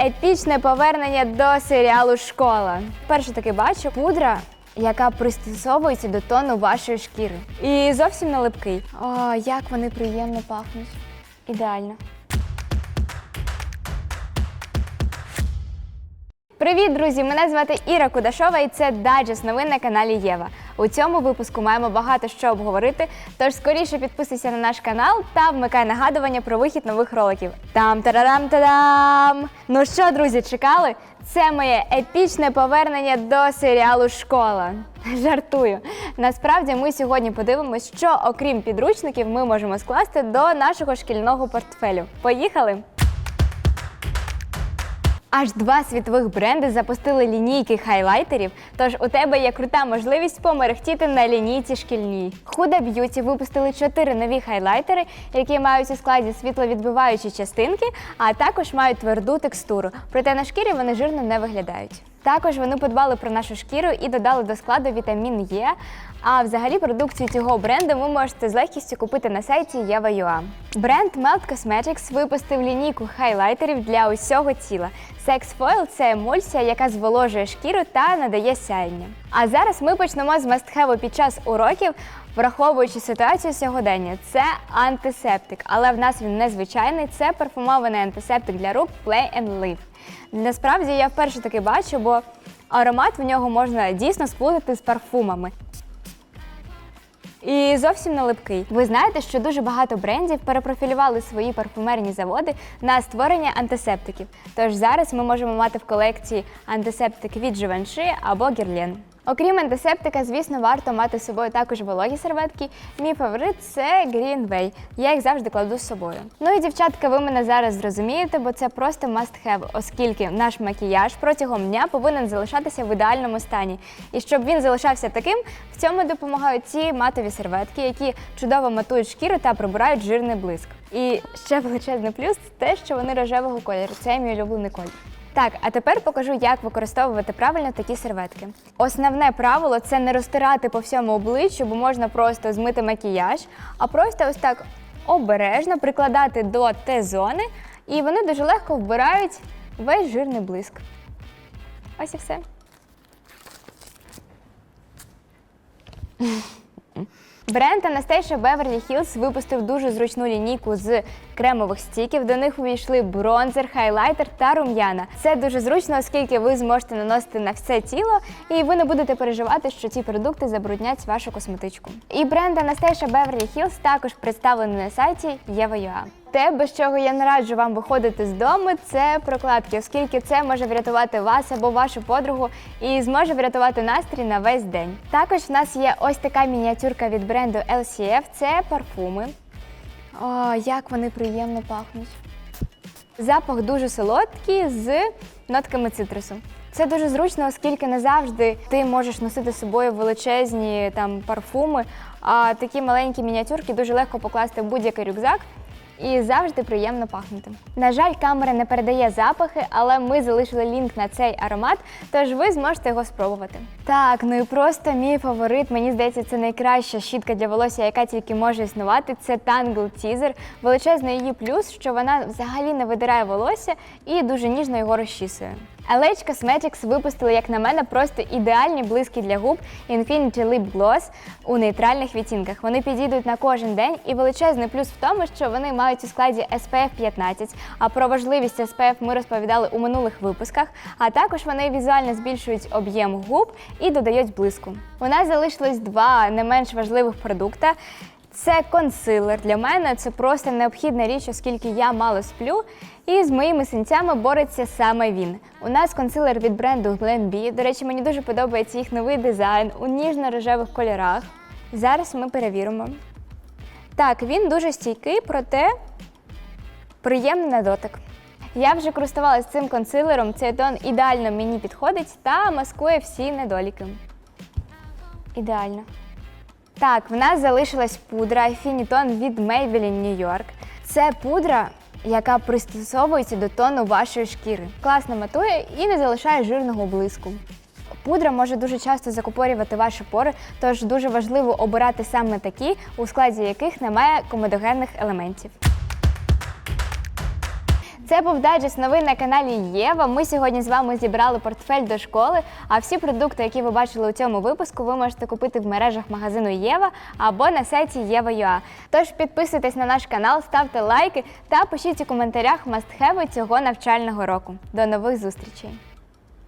Епічне повернення до серіалу Школа. Перше таки бачу пудра, яка пристосовується до тону вашої шкіри. І зовсім не липкий. О, як вони приємно пахнуть. Ідеально. Привіт, друзі! Мене звати Іра Кудашова, і це дайджест новин на каналі Єва. У цьому випуску маємо багато що обговорити. Тож скоріше підписуйся на наш канал та вмикай нагадування про вихід нових роликів. Там тарарам тадам Ну що, друзі, чекали? Це моє епічне повернення до серіалу Школа. Жартую. Насправді ми сьогодні подивимось, що окрім підручників ми можемо скласти до нашого шкільного портфелю. Поїхали! Аж два світових бренди запустили лінійки хайлайтерів, тож у тебе є крута можливість померехтіти на лінійці шкільній. Huda Beauty випустили чотири нові хайлайтери, які мають у складі світловідбиваючі частинки, а також мають тверду текстуру. Проте на шкірі вони жирно не виглядають. Також вони подбали про нашу шкіру і додали до складу вітамін Е. А взагалі продукцію цього бренду ви можете з легкістю купити на сайті Єва.ua. Бренд Melt Cosmetics випустив лінійку хайлайтерів для усього тіла. Sex Foil – це емульсія, яка зволожує шкіру та надає сяєння. А зараз ми почнемо з мастхеву під час уроків, враховуючи ситуацію сьогодення. Це антисептик, але в нас він незвичайний. Це парфумований антисептик для рук Play and Live. Насправді я вперше таки бачу, бо аромат в нього можна дійсно сплутати з парфумами. І зовсім не липкий. Ви знаєте, що дуже багато брендів перепрофілювали свої парфумерні заводи на створення антисептиків. Тож зараз ми можемо мати в колекції антисептик від Givenchy або Guerlain. Окрім антисептика, звісно, варто мати з собою також вологі серветки. Мій фаворит це Greenway. Я їх завжди кладу з собою. Ну і дівчатка, ви мене зараз зрозумієте, бо це просто must have, оскільки наш макіяж протягом дня повинен залишатися в ідеальному стані. І щоб він залишався таким, в цьому допомагають ці матові серветки, які чудово матують шкіру та прибирають жирний блиск. І ще величезний плюс те, що вони рожевого кольору. Це мій улюблений колір. Так, а тепер покажу, як використовувати правильно такі серветки. Основне правило це не розтирати по всьому обличчю, бо можна просто змити макіяж, а просто ось так обережно прикладати до Т-зони, і вони дуже легко вбирають весь жирний блиск. Ось і все. Бренд Anastasia Beverly Hills випустив дуже зручну лінійку з кремових стіків. До них увійшли бронзер, хайлайтер та рум'яна. Це дуже зручно, оскільки ви зможете наносити на все тіло, і ви не будете переживати, що ці продукти забруднять вашу косметичку. І бренд Anastasia Beverly Hills також представлений на сайті Єва.ua. Те, без чого я не раджу вам виходити з дому, це прокладки, оскільки це може врятувати вас або вашу подругу і зможе врятувати настрій на весь день. Також в нас є ось така мініатюрка від бренду LCF, це парфуми. О, як вони приємно пахнуть. Запах дуже солодкий з нотками цитрусу. Це дуже зручно, оскільки не завжди ти можеш носити з собою величезні там парфуми, а такі маленькі мініатюрки дуже легко покласти в будь-який рюкзак і завжди приємно пахнути. На жаль, камера не передає запахи, але ми залишили лінк на цей аромат, тож ви зможете його спробувати. Так, ну і просто мій фаворит. Мені здається, це найкраща щітка для волосся, яка тільки може існувати. Це Tangle Teaser. Величезний її плюс, що вона взагалі не видирає волосся і дуже ніжно його розчісує. LH Cosmetics випустили, як на мене, просто ідеальні блиски для губ Infinity Lip Gloss у нейтральних відтінках. Вони підійдуть на кожен день, і величезний плюс в тому, що вони мають у складі SPF 15. А про важливість SPF ми розповідали у минулих випусках. А також вони візуально збільшують об'єм губ і додають блиску. У нас залишилось два не менш важливих продукта. Це консилер. Для мене це просто необхідна річ, оскільки я мало сплю. І з моїми синцями бореться саме він. У нас консилер від бренду Glen До речі, мені дуже подобається їх новий дизайн у ніжно-рожевих кольорах. Зараз ми перевіримо. Так, він дуже стійкий, проте приємний на дотик. Я вже користувалася цим консилером, цей тон ідеально мені підходить та маскує всі недоліки. Ідеально. Так, в нас залишилась пудра Фінітон від Maybelline New York. Це пудра, яка пристосовується до тону вашої шкіри. Класно матує і не залишає жирного блиску. Пудра може дуже часто закупорювати ваші пори, тож дуже важливо обирати саме такі, у складі яких немає комедогенних елементів. Це був дайджест новин на каналі Єва. Ми сьогодні з вами зібрали портфель до школи. А всі продукти, які ви бачили у цьому випуску, ви можете купити в мережах магазину Єва або на сайті Єва.ua. Тож підписуйтесь на наш канал, ставте лайки та пишіть у коментарях мастхеви цього навчального року. До нових зустрічей!